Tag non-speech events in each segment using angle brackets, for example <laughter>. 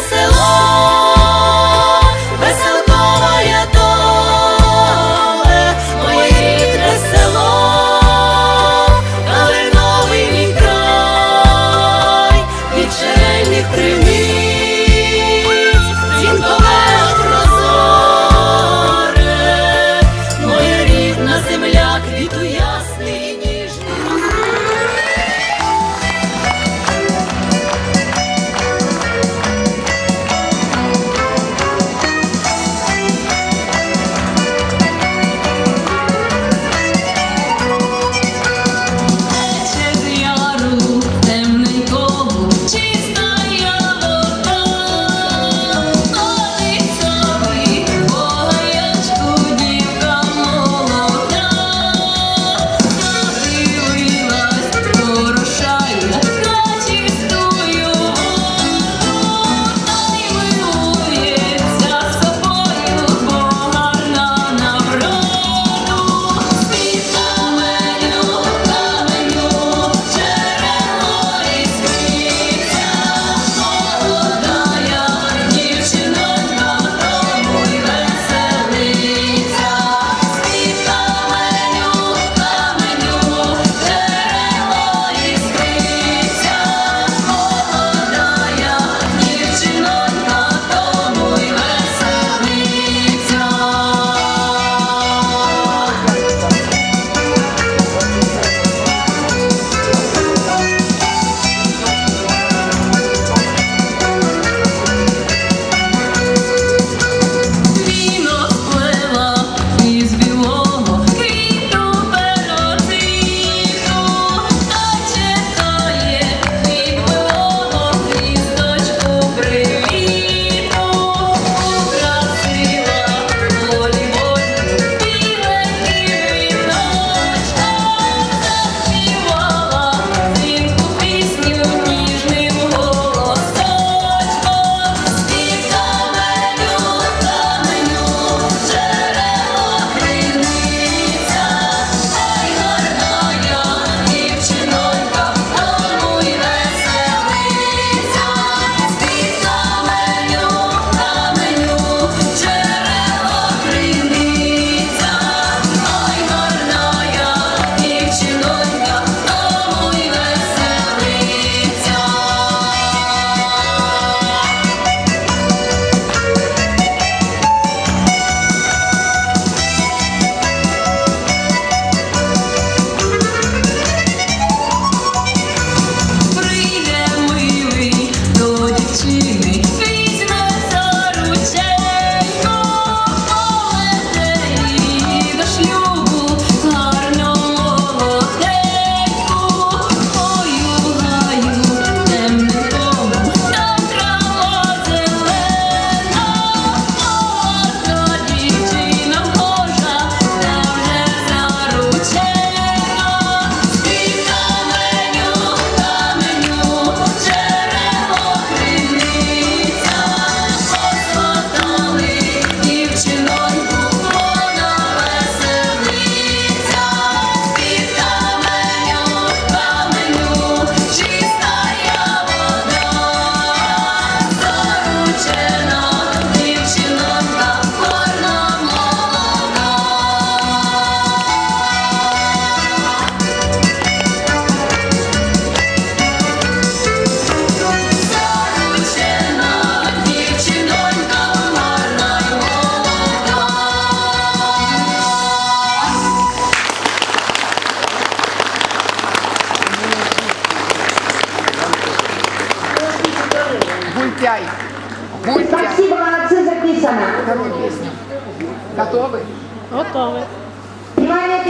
село.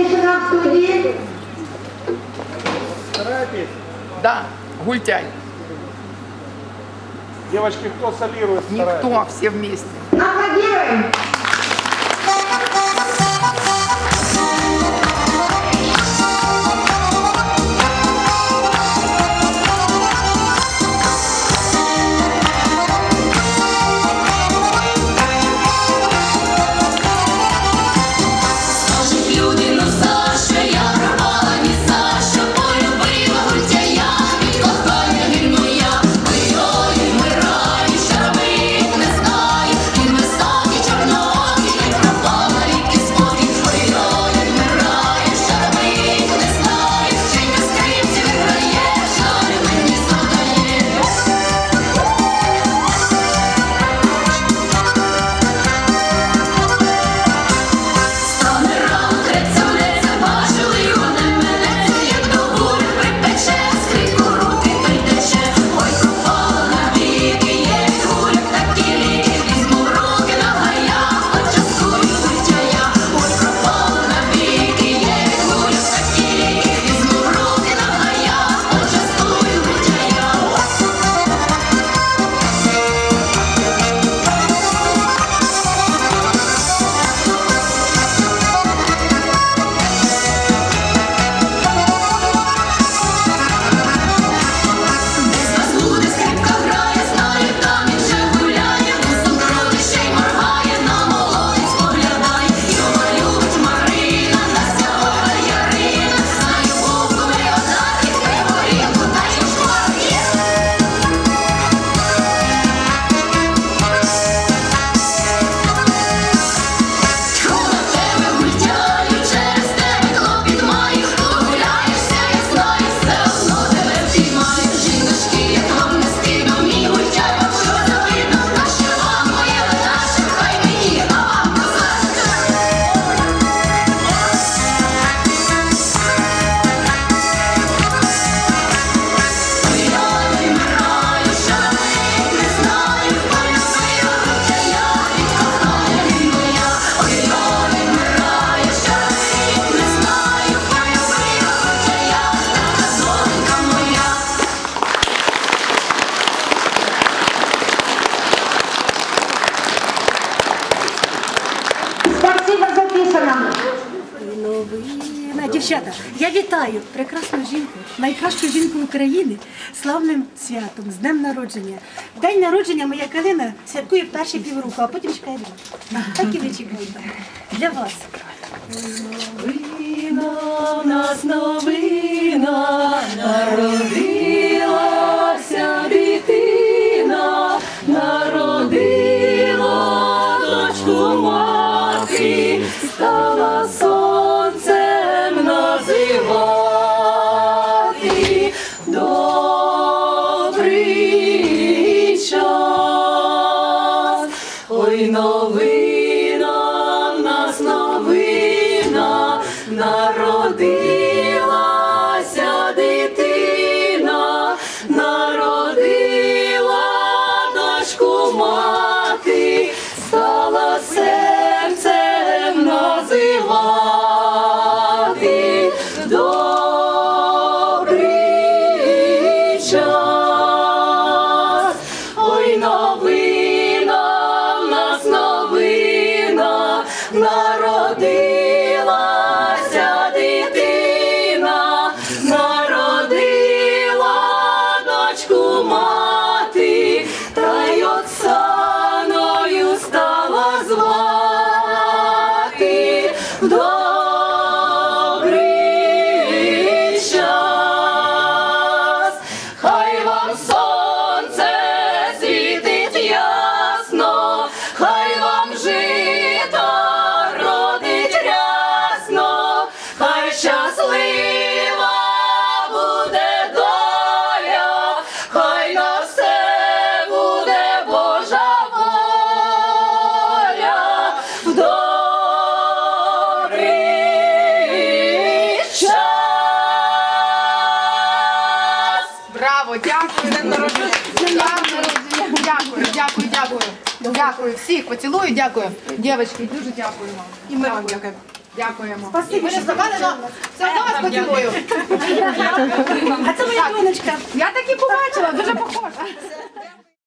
тишина в студии. Вторая песня. Да, гультяй. Девочки, кто солирует? Никто, все вместе. Аплодируем. Е, дівчата, я вітаю прекрасну жінку, найкращу жінку України славним святом, з днем народження. День народження моя калина святкує перші півроку, а потім чекає два. Так і вичікуємо. Для вас. Новина, в нас новина, народи. народилася дитина, народила дочку мати, та й Оксаною стала звати. Добрий час, хай вам сон. Дякую, всіх поцілую, дякую. Дівчатки, дуже дякую вам. І ми вам дякуємо. Дякуємо. Спасибі, що загадано. Все одно вас поцілую. <laughs> А це моя донечка. Я так і побачила, дуже похожа.